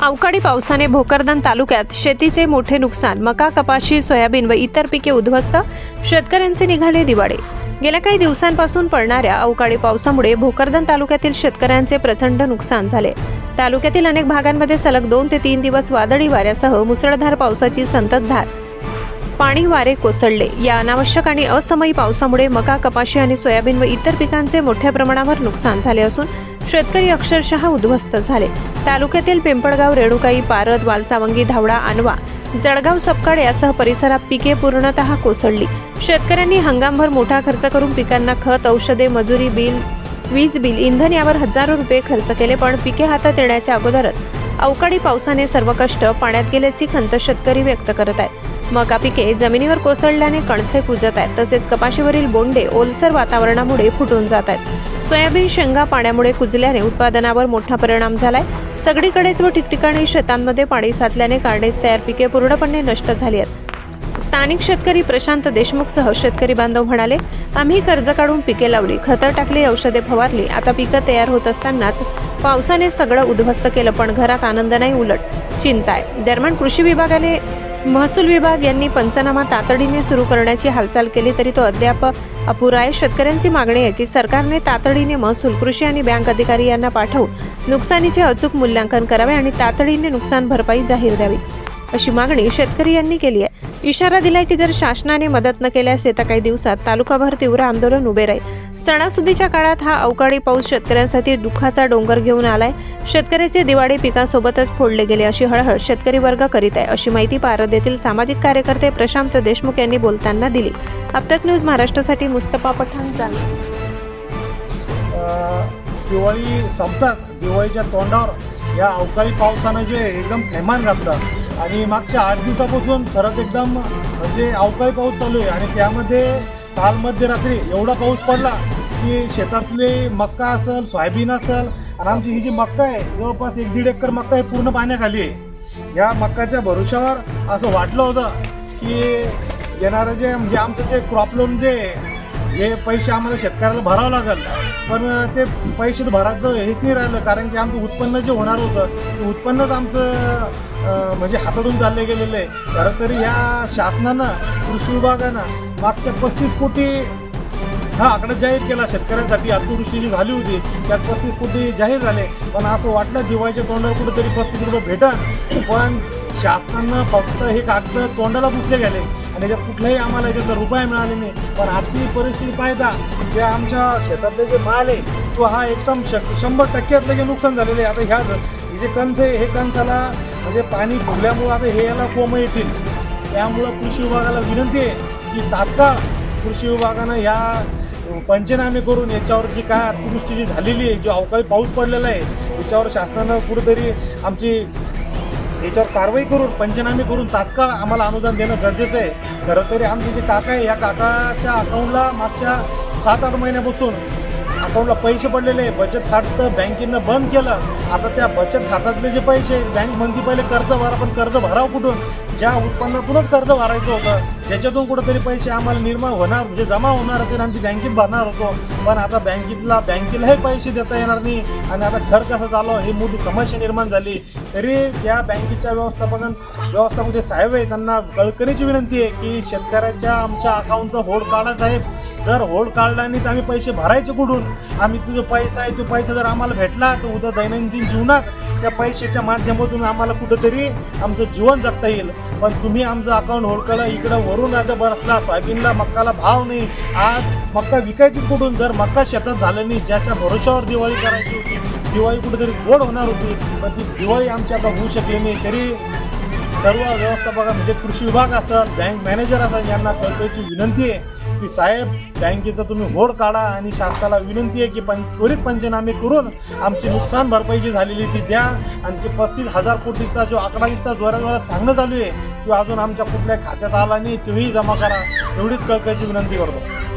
अवकाळी पावसाने भोकरदन तालुक्यात शेतीचे मोठे नुकसान मका कपाशी सोयाबीन व इतर पिके उद्ध्वस्त शेतकऱ्यांचे निघाले दिवाळे. गेल्या काही दिवसांपासून पडणाऱ्या अवकाळी पावसामुळे भोकरदन तालुक्यातील शेतकऱ्यांचे प्रचंड नुकसान झाले. तालुक्यातील अनेक भागांमध्ये सलग दोन ते तीन दिवस वादळी वाऱ्यासह मुसळधार पावसाची संततधार पाणी वारे कोसळले. या अनावश्यक आणि असमयी पावसामुळे मका कपाशी आणि सोयाबीन व इतर पिकांचे मोठ्या प्रमाणावर नुकसान झाले असून शेतकरी अक्षरशः उद्ध्वस्त झाले. तालुक्यातील पिंपळगाव रेणुकाई पारद वालसावंगी धावडा आणवा जळगाव सपकाळ यासह परिसरात पिके पूर्णतः कोसळली. शेतकऱ्यांनी हंगामभर मोठा खर्च करून पिकांना खत औषधे मजुरी बिल वीज बिल इंधन यावर हजारो रुपये खर्च केले पण पिके हातात येण्याच्या अगोदरच अवकाळी पावसाने सर्व कष्ट पाण्यात गेल्याची खंत शेतकरी व्यक्त करत आहेत. मका पिके जमिनीवर कोसळल्याने कणसे कुजत आहेत. तसेच कपाशीवरील बोंडे ओलसर वातावरणामुळे फुटून जात आहेत. सोयाबीन शेंगा पाण्यामुळे कुजल्याने उत्पादनावर मोठा परिणाम झालाय. सगळीकडेच व ठिकठिकाणी शेतांमध्ये पाणी साचल्याने काढणीस तयार पिके पूर्णपणे नष्ट झाली आहेत. स्थानिक शेतकरी प्रशांत देशमुखसह शेतकरी बांधव म्हणाले आम्ही कर्ज काढून पिके लावली खतं टाकली औषधे फवारली आता पिकं तयार होत असतानाच पावसाने सगळं उद्ध्वस्त केलं पण घरात आनंद नाही उलट चिंता आहे. दरम्यान कृषी विभागाने महसूल विभाग यांनी पंचनामा तातडीने सुरू करण्याची हालचाल केली तरी तो अद्याप अपुरा आहे. शेतकऱ्यांची मागणी आहे की सरकारने तातडीने महसूल कृषी आणि बँक अधिकारी यांना पाठवून नुकसानीचे अचूक मूल्यांकन करावे आणि तातडीने नुकसान भरपाई जाहीर द्यावी अशी मागणी शेतकरी यांनी केली आहे. इशारा दिलाय की जर शासनाने मदत न केल्यास येत्या काही दिवसात तालुकाभर तीव्र आंदोलन उभे राहील. सणासुदीच्या काळात हा अवकाळी पाऊस शेतकऱ्यांसाठी दुःखाचा डोंगर घेऊन आलाय. शेतकऱ्याचे दिवाळी पिकांसोबतच फोडले गेले अशी हळहळ शेतकरी वर्ग करीत आहे अशी माहिती पारद येथील सामाजिक कार्यकर्ते प्रशांत देशमुख यांनी बोलताना दिली. आपतक न्यूज महाराष्ट्रासाठी मुस्तफा पठाण जालना. दिवाळी संपतात. दिवाळीच्या तोंडावर या अवकाळी पावसानं जे एकदम थैमान घातलं. आणि मागच्या आठ दिवसापासून सरत एकदम म्हणजे अवकाळी पाऊस चालू आहे. आणि त्यामध्ये काल मध्यरात्री एवढा पाऊस पडला की शेतातली मक्का असेल सोयाबीन असेल आणि आमची ही जी मक्का आहे जवळपास एक दीड एकर मक्का आहे पूर्ण पाण्याखाली आहे. या मक्काच्या भरोशावर असं वाटलं होतं की येणारं जे म्हणजे आमचं जे क्रॉप लोन जे हे पैसे आम्हाला शेतकऱ्याला भरावं लागेल. पण ते पैसे भरायचं हेच नाही राहिलं. कारण की आमचं उत्पन्न जे होणार होतं ते उत्पन्नच आमचं म्हणजे हातातून चालले गेलेलं. आहे खरं तरी ह्या शासनानं कृषी विभागानं मागच्या पस्तीस कोटी हा आकडा जाहीर केला शेतकऱ्यांसाठी. अतिवृष्टी जी झाली होती त्यात पस्तीस कोटी जाहीर झाले. पण असं वाटलं दिवाळीच्या तोंडावर कुठेतरी पस्तीस रुपये भेटत पण शासनानं फक्त हे कागद तोंडाला पुसले गेले. आणि त्याच्यात कुठलाही आम्हाला याच्यात रुपये मिळाले नाही. पण आजची परिस्थिती पाहता जे आमच्या शेतातले जे माल आहे तो हा एकदम श- शंभर टक्क्यातलं जे नुकसान झालेलं आहे. आता ह्या हे जे कंथ आहे हे कंथाला म्हणजे पाणी फुगल्यामुळं आता हे याला कोंब येतील. त्यामुळं कृषी विभागाला विनंती आहे की तात्काळ कृषी विभागानं ह्या पंचनामे करून याच्यावर जी काय अतिवृष्टी जी झालेली आहे जो अवकाळी पाऊस पडलेला आहे याच्यावर शासनानं कुठेतरी आमची याच्यावर कारवाई करून पंचनामे करून तात्काळ आम्हाला अनुदान देणं गरजेचं आहे. खरं तरी आमचे जे काका आहे या काकाच्या अकाउंटला मागच्या सात आठ महिन्यापासून अकाउंटला पैसे पडलेले बचत खातं बँकेनं बंद केलं. आता त्या बचत खात्यातले जे पैसे बँक म्हणती पहिले कर्ज भरा पण कर्ज भराव कुठून ज्या उत्पन्नातूनच कर्ज भरायचं होतं त्याच्यातून कुठेतरी पैसे आम्हाला निर्माण होणार म्हणजे जमा होणार होते आणि आमची बँकेत भरणार होतो. पण आता बँकेतला बँकेलाही पैसे देता येणार नाही. आणि आता घर कसं झालं ही मोठी समस्या निर्माण झाली. तरी त्या बँकेच्या व्यवस्थापन व्यवस्थापन साहेब आहे त्यांना कळकळीची विनंती आहे की शेतकऱ्याच्या आमच्या अकाउंटचा होड काढा साहेब. जर होड काढला नाही तर आम्ही पैसे भरायचे कुठून? आम्ही तुझा पैसा आहे तो पैसा जर आम्हाला भेटला तर उद्या दैनंदिन जीवनात त्या पैशाच्या माध्यमातून आम्हाला कुठंतरी आमचं जीवन जगता येईल. पण तुम्ही आमचं अकाउंट होल्ड इकडं वरून आता बरसला सोयाबीनला मक्काला भाव नाही. आज मक्का विकायची कुठून? जर मक्का शेतात झालं नाही ज्याच्या भरोशावर दिवाळी करायची होती दिवाळी कुठेतरी गोड होणार होती पण ती दिवाळी आमची आता होऊ शकली नाही. तरी सर्व व्यवस्थापक म्हणजे कृषी विभाग असेल बँक मॅनेजर असेल यांना कळकळीची विनंती आहे की साहेब बँकेचं तुम्ही होड काढा आणि शासनाला विनंती आहे की पण त्वरित पंचनामे करून आमची नुकसान भरपाई जी झालेली ती द्या. आणि पस्तीस हजार कोटीचा जो आकडा दिसता जोरात सांगणं चालू आहे तो अजून आमच्या कुठल्या खात्यात आला नाही तोही जमा करा. एवढीच कळकळीची विनंती करतो.